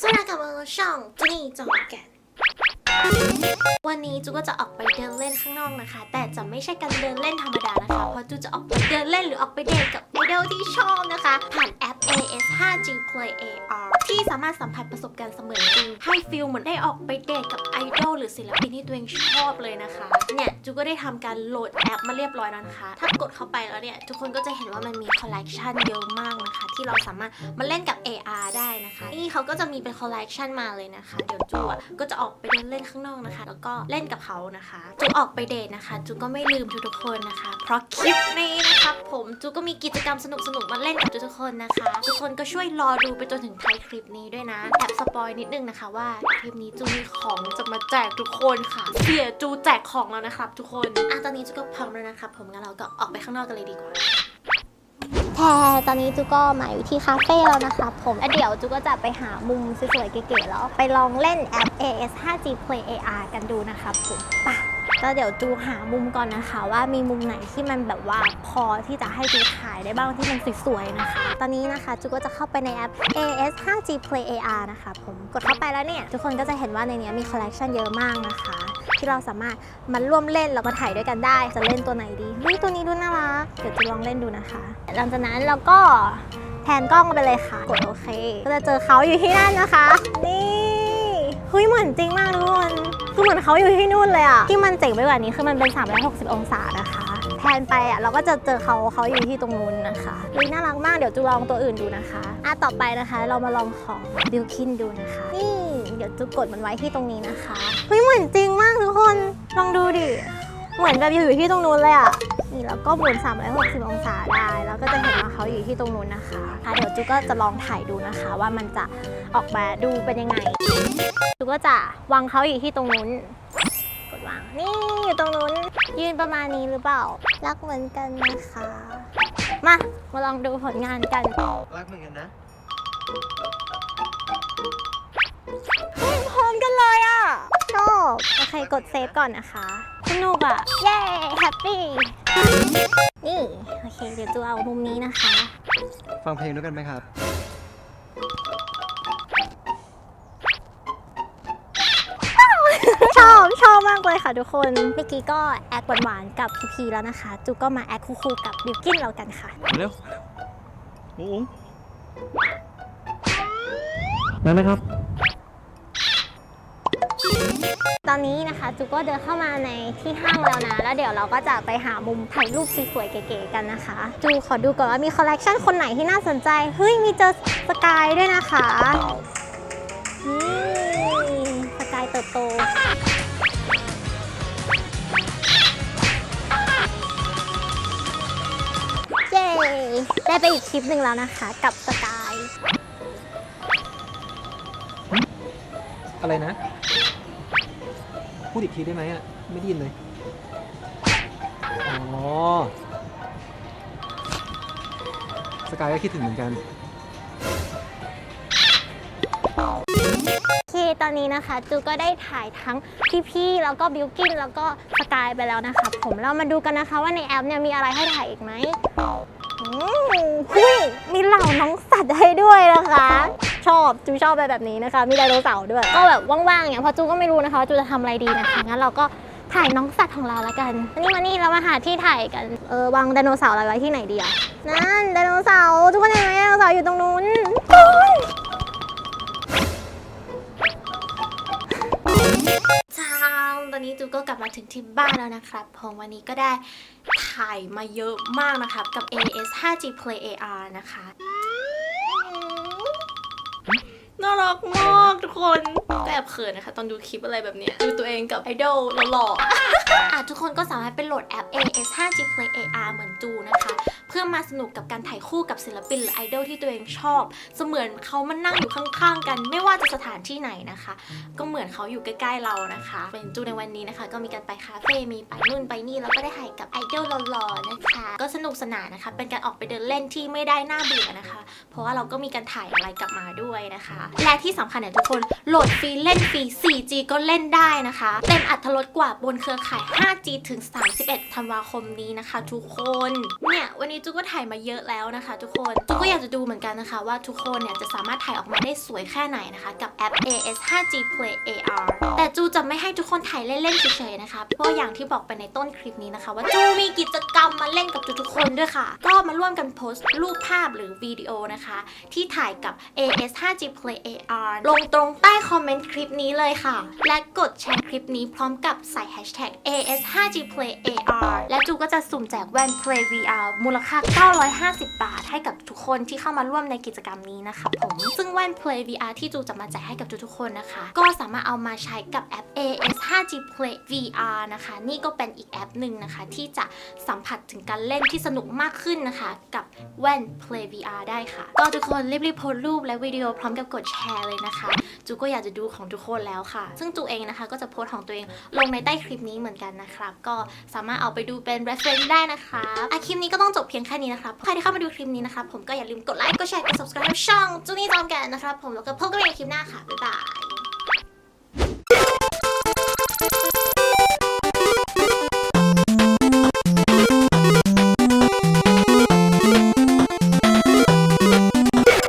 สวัสดีค่ะมาช่องจูนี่จอมแกันวันนี้จูก็จะออกไปเดินเล่นข้างนอกนะคะ แต่จะไม่ใช่การเดินเล่นธรรมดานะคะ เพราะจูจะออกไปเดินเล่นหรือออกไปเดทกับไอดอลที่ชอบนะคะ ผ่าน 5G Play AR ที่สามารถสัมผัสประสบการณ์เสมือนจริง ให้ฟิลเหมือนได้ออกไปเดทกับไอดอลหรือศิลปินที่ตัวเองชอบเลยนะคะ เนี่ยจูก็ได้ทำการโหลดแอปมาเรียบร้อยแล้วนะคะ ถ้ากดเข้าไปแล้วเนี่ยทุกคนก็จะเห็นว่ามันมีคอลเลกชันเยอะมากนะคะ ที่เราสามารถมาเล่นกับ AR ได้นะคะ นี่เขาก็จะมีเป็นคอลเลกชันมาเลยนะคะ เดี๋ยวจูอะก็จะออกไปเดินเล่นข้างนอกนะคะ แล้วก็เล่นกับเขานะคะจูออกไปเดทนะคะจูก็ไม่ลืมทุกๆคนนะคะ เพราะคลิปนี้นะคะผมจูก็มีกิจกรรมสนุกๆมาเล่นกับทุกๆคนนะคะ ทุกคนก็ช่วยรอดูไปจนถึงท้ายคลิปนี้ด้วยนะแอบสปอยนิดนึงนะคะว่าคลิปนี้จูมีของจะมาแจกทุกคนค่ะ เสียจูแจกของแล้วนะครับ ทุกคนอะตอนนี้จูก็พร้อมแล้วนะครับผมงั้นเราก็ออกไปข้างนอกกันเลยดีกว่าแพรตอนนี้จูก็มาอยู่ที่คาเฟ่แล้วนะคะผมแล้วเดี๋ยวจูก็จะไปหามุมสวยๆเก๋ๆแล้ว ไปลองเล่นแอป AS 5G Play AR กันดูนะคะผมไป่ะ ก็เดี๋ยวจูหามุมก่อนนะคะ ว่ามีมุมไหนที่มันแบบว่าพอที่จะให้จูถ่ายได้บ้างที่มันสวยๆนะคะ ตอนนี้นะคะจูก็จะเข้าไปในแอป AS 5G Play AR นะคะ ผมกดเข้าไปแล้วเนี่ย ทุกคนก็จะเห็นว่าในนี้มีคอลเลกชันเยอะมากนะคะ ที่เราสามารถมาร่วมเล่นแล้วก็ถ่ายด้วยกันได้ จะเล่นตัวไหนดีเฮ้ยตัวนี้ดูน่ารักเดี๋ยวจะลองเล่นดูนะคะหลังจากนั้นเราก็แพนกล้องไปเลยค่ะ กดโอเค ก็จะเจอเขาอยู่ที่นั่นนะคะ นี่เฮ้ยเหมือนจริงมากทุกคน คือเหมือนเขาอยู่ที่นู่นเลยอะที่มันเจ๋งไปกว่านี้คือมันเป็น 360 องศานะคะ แทนไปอะเราก็จะเจอเขาเขาอยู่ที่ตรงนู้นนะคะเฮ้ยน่ารักมากเดี๋ยวจูลองตัวอื่นดูนะคะอะต่อไปนะคะ เรามาลองของบิลคินดูนะคะ นี่เดี๋ยวจูกดมันไว้ที่ตรงนี้นะคะเฮ้ยเหมือนจริงมากทุกคนลองดูดิ เหมือนแบบอยู่ที่ตรงนู้นเลยอะ นี่แล้วก็หมุน360 องศาได้ แล้วก็จะเห็นว่าเขาอยู่ที่ตรงนู้นนะคะค่ะเดี๋ยวจูก็จะลองถ่ายดูนะคะ ว่ามันจะออกมาดูเป็นยังไงจูก็จะวางเขาอยู่ที่ตรงนู้น กดวาง นี่อยู่ตรงนู้น ยืนประมาณนี้หรือเปล่า รักเหมือนกันนะคะ มา มาลองดูผลงานกัน รักเหมือนกันนะพร้อมกันเลยอะชอ บ โอเค กดเซฟก่อนนะคะ สนุกอะเย้แฮปปี้ นี่ โอเค เดี๋ยวจูเอามุมนี้นะคะ ฟังเพลงด้วยกันไหมครับ ชอบชอบมากเลยค่ะทุกคน เมื่อกี้ก็แอคหวานๆกับพีพีแล้วนะคะ จูก็มาแอคคู่ๆกับบิวกินเรากันค่ะ เร็วอุ้งนั่นนะครับ อนนี้นะคะจูก็เดินเข้ามาในที่ห้างแล้วนะ แล้วเดี๋ยวเราก็จะไปหามุมถ่ายรูปสวยๆเก๋ๆกันนะคะ จูขอดูก่อนว่ามีคอลเลกชันคนไหนที่น่าสนใจ เฮ้ย มีเจอสกายด้วยนะคะนี่สกายเติบโตเย้ได้ไปอีกคลิปหนึ่งแล้วนะคะ กับสกาย อะไรนะ พูดอีกทีได้ไหมอะ ไม่ได้ยินเลย อ๋อ สกายก็คิดถึงเหมือนกัน โอเคตอนนี้นะคะ จูก็ได้ถ่ายทั้งพี่ๆ แล้วก็บิวกินแล้วก็สกายไปแล้วนะคะผมเรามาดูกันนะคะว่าในแอปเนี่ยมีอะไรให้ถ่ายอีกไหมอืมเฮ้ยมีเหล่าน้องสัตว์ให้ด้วย ชอบจูชอบแบบนี้นะคะ มีไดโนเสาร์ด้วย ก็แบบว่างๆอย่างเพราะจูก็ไม่รู้นะคะจูจะทำอะไรดีนะคะงั้นเราก็ถ่ายน้องสัตว์ของเราแล้วกันนนี้มานี่เรามาหาที่ถ่ายกันเออวางไดโนเสาร์อะไรไว้ที่ไหนดีอะนั่นไดโนเสาร์ทุกคนเห็นไหมไดโนเสาร์อยู่ตรงนู้นโอ๊ยทางตอนนี้จูก็กลับมาถึงที่บ้านแล้วนะครับผมวันนี้ก็ได้ถ่ายมาเยอะมากนะครับกับ AS 5G Play AR นะคะ รักมากทุกคนก็แอบเขินนะคะ ตอนดูคลิปอะไรแบบนี้ดูตัวเองกับไอดอลหล่อๆอะทุกคนก็สามารถไปโหลดแอป AS 5G Play AR เหมือนจูนะคะ พื่อมาสนุกกับการถ่ายคู่กับศิลปินหรือไอดอลที่ตัวเองชอบ เสมือนเขามานั่งอยู่ข้างๆ กัน ไม่ว่าจะสถานที่ไหนนะคะ ก็เหมือนเขาอยู่ใกล้ๆเรานะคะ เป็นจูในวันนี้นะคะ ก็มีการไปคาเฟ่มีไปนู่นไปนี่แล้วก็ได้ถ่ายกับไอดอลหล่อๆนะคะ ก็สนุกสนานนะคะ เป็นการออกไปเดินเล่นที่ไม่ได้น่าเบื่อนะคะ เพราะว่าเราก็มีการถ่ายอะไรกลับมาด้วยนะคะ และที่สำคัญเนี่ยทุกคนโหลดฟรีเล่นฟรี 4G ก็เล่นได้นะคะ เต็มอัตรสกว่าบนเครือข่าย 5G ถึง 31 ธันวาคมนี้นะคะ ทุกคน เนี่ยวันนี้จูก็ถ่ายมาเยอะแล้วนะคะ ทุกคนจูก็อยากจะดูเหมือนกันนะคะ ว่าทุกคนเนี่ยจะสามารถถ่ายออกมาได้สวยแค่ไหนนะคะ กับแอป AS 5G Play AR แต่จูจะไม่ให้ทุกคนถ่ายเล่นๆเฉยๆนะคะ เพราะอย่างที่บอกไปในต้นคลิปนี้นะคะ ว่าจูมีกิจกรรมมาเล่นกับทุกๆคนด้วยค่ะ ก็มาร่วมกันโพสต์รูปภาพหรือวิดีโอนะคะ ที่ถ่ายกับ AS 5G Play AR ลงตรงใต้ คอมเมนต์คลิปนี้เลยค่ะ และกดแชร์คลิปนี้พร้อมกับใส่ hashtag AS 5G Play AR และจูก็จะสุ่มแจกแว่น Play VR มูลค่า 950 บาท ให้กับทุกคนที่เข้ามาร่วมในกิจกรรมนี้นะคะผม ซึ่งแว่น Play VR ที่จูจะมาแจกให้กับทุกๆคนนะคะ ก็สามารถเอามาใช้กับแอป AS 5G Play VR นะคะ นี่ก็เป็นอีกแอปหนึ่งนะคะ ที่จะสัมผัสถึงการเล่นที่สนุกมากขึ้นนะคะ กับแว่น Play VR ได้ค่ะ ก็ทุกคนรีบๆโพสต์รูปและวิดีโอพร้อมกับกดแชร์เลยนะคะ จูก็อยากจะดูของทุกคนแล้วค่ะ ซึ่งจูเองนะคะ ก็จะโพสต์ของตัวเองลงในใต้คลิปนี้เหมือนกันนะครับ ก็สามารถเอาไปดูเป็น reference ได้นะคะอะคลิปนี้ก็ต้องจบเพียงแค่นี้นะครับใครที่เข้ามาดูคลิปนี้นะคะผมก็อย่าลืมกดไลค์กดแชร์กด subscribe ช่องจูนี่จอมแกนนะครับผมแล้วก็พบกันใหม่ในคลิปหน้าค่ะบ๊ายบาย